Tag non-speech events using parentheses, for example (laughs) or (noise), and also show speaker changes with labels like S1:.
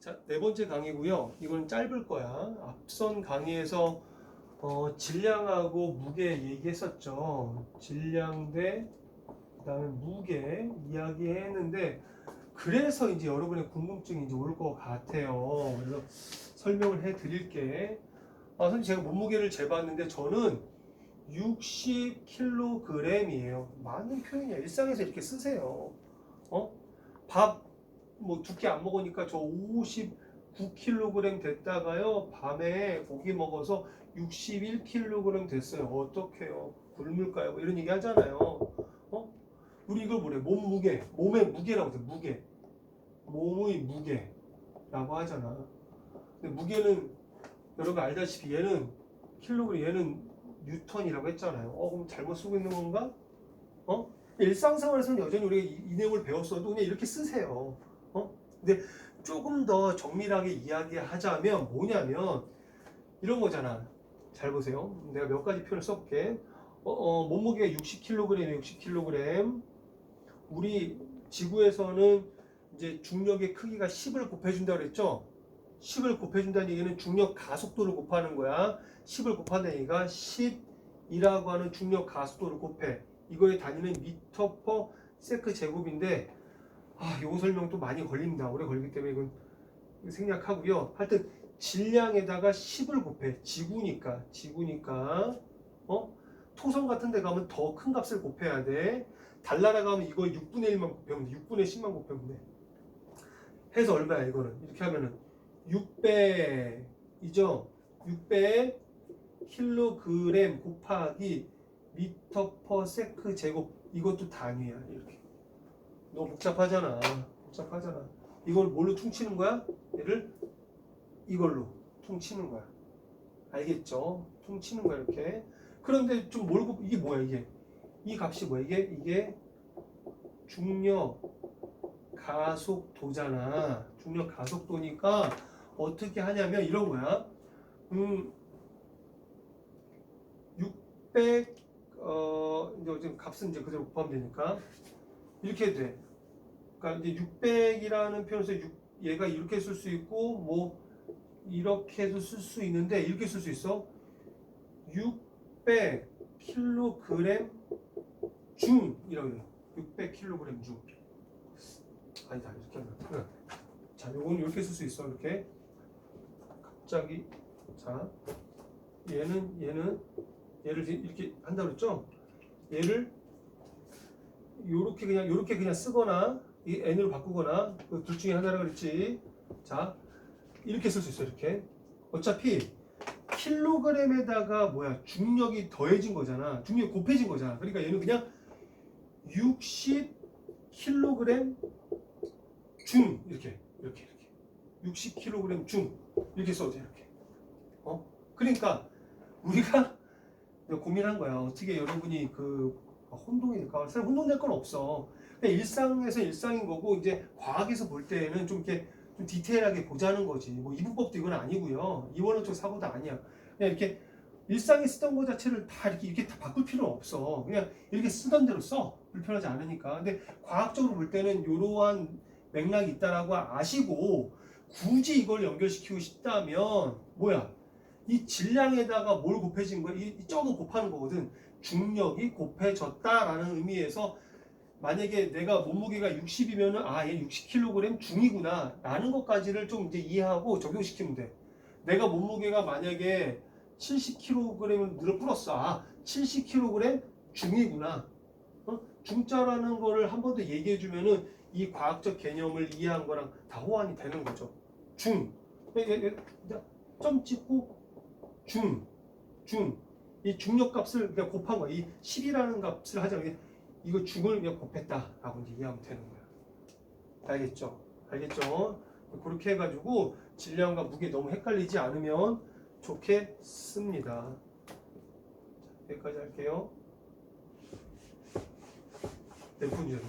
S1: 자, 네 번째 강의고요. 이건 짧을 거야. 앞선 강의에서 어, 질량하고 무게 얘기했었죠. 질량 대 그다음에 무게 이야기했는데 그래서 이제 여러분의 궁금증이 이제 올 것 같아요. 그래서 설명을 해 드릴게. 아, 선생님 제가 몸무게를 재봤는데 저는 60kg이에요. 맞는 표현이야. 일상에서 이렇게 쓰세요. 어? 밥 뭐 두끼 안 먹으니까 저 59kg 됐다가요. 밤에 고기 먹어서 61kg 됐어요. 어떡해요? 굶을까요? 뭐 이런 얘기 하잖아요. 어? 우리 이걸 뭐래? 몸무게. 몸의 무게라고 돼. 무게. 몸의 무게라고 하잖아. 근데 무게는 여러분 알다시피 얘는 킬로그램 얘는 뉴턴이라고 했잖아요. 어 그럼 잘못 쓰고 있는 건가? 어? 일상생활에서는 여전히 우리가 이, 이 내용을 배웠어도 그냥 이렇게 쓰세요. 어? 근데 조금 더 정밀하게 이야기하자면 뭐냐면 이런 거잖아. 잘 보세요. 내가 몇 가지 표현을 써볼게. 어, 어, 몸무게가 60kg이에요. 60kg. 우리 지구에서는 이제 중력의 크기가 10을 곱해준다고 그랬죠? 10을 곱해준다는 얘기는 중력 가속도를 곱하는 거야. 10을 곱한다는 얘기가 10이라고 하는 중력 가속도를 곱해. 이거의 단위는 미터 퍼 세크 제곱인데 아, 요거 설명 또 많이 걸립니다. 오래 걸리기 때문에 이건 생략하고요. 하여튼 질량에다가 10을 곱해. 지구니까. 지구니까. 어? 토성 같은 데 가면 더 큰 값을 곱해야 돼. 달나라 가면 이거 6분의 1만 곱하면 돼. 6분의 10만 곱하면 돼. 해서 얼마야 이거는? 이렇게 하면은 600이죠. 600 킬로그램 곱하기 미터 퍼 세크 제곱 이것도 단위야 이렇게. 너무 복잡하잖아. 복잡하잖아. 이걸 뭘로 퉁치는 거야? 얘를 이걸로 퉁치는 거야. 알겠죠? 퉁치는 거야 이렇게. 그런데 좀 몰고 이게 뭐야 이게? 이 값이 뭐야 이게? 이게 중력 가속도잖아. 중력 가속도니까 어떻게 하냐면 이런 거야. 음, 600 어, 이제 지금 값은 이제 그대로 곱하면 되니까 이렇게 돼. 그러니까 이제 600이라는 표현에서 6, 얘가 이렇게 쓸 수 있고 뭐 이렇게도 쓸 수 있는데 이렇게 쓸 수 있어. 600 킬로그램 중이라고 해요. 600 킬로그램 중. 아니다 이렇게 하면 자 요거는 이렇게 쓸 수 있어 이렇게 갑자기 자 얘는 얘는 얘를 이렇게 한다 그랬죠 얘를 요렇게 그냥 요렇게 그냥 쓰거나 이 n으로 바꾸거나 그 둘 중에 하나라 그랬지. 자 이렇게 쓸 수 있어 이렇게. 어차피 킬로그램에다가 뭐야 중력이 더해진 거잖아. 중력이 곱해진 거잖아. 그러니까 얘는 그냥 60 킬로그램 중 이렇게 이렇게 이렇게. 60kg 중 이렇게 써도 돼 이렇게. 어? 그러니까 우리가 (laughs) 고민한 거야. 어떻게 여러분이 그 혼동이 될까 사실 혼동될 건 없어. 그냥 일상에서 일상인 거고 이제 과학에서 볼 때는 좀 이렇게 좀 디테일하게 보자는 거지. 뭐 이분법도 이건 아니고요. 이원론적 사고도 아니야. 그냥 이렇게 일상에 쓰던 거 자체를 다 이렇게 이렇게 다 바꿀 필요는 없어. 그냥 이렇게 쓰던 대로 써. 불편하지 않으니까. 근데 과학적으로 볼 때는 이러한 맥락이 있다라고 아시고 굳이 이걸 연결시키고 싶다면 뭐야? 이 질량에다가 뭘 곱해진 거야? 이, 이 적은 곱하는 거거든 중력이 곱해졌다라는 의미에서 만약에 내가 몸무게가 60이면은 아 얘 60kg 중이구나 라는 것까지를 좀 이제 이해하고 적용시키면 돼 내가 몸무게가 만약에 70kg을 늘어 불었어 아 70kg 중이구나 어? 중자라는 거를 한 번 더 얘기해 주면은 이 과학적 개념을 이해한 거랑 다 호환이 되는 거죠. 중. 예, 예, 예. 점 찍고 중. 중. 이 중력 값을 그냥 곱한 거야. 이 10이라는 값을 하자면 이거 중을 그냥 곱했다라고 이해하면 되는 거야. 알겠죠? 알겠죠? 그렇게 해가지고 질량과 무게 너무 헷갈리지 않으면 좋겠습니다. 자, 여기까지 할게요. 몇 분이죠?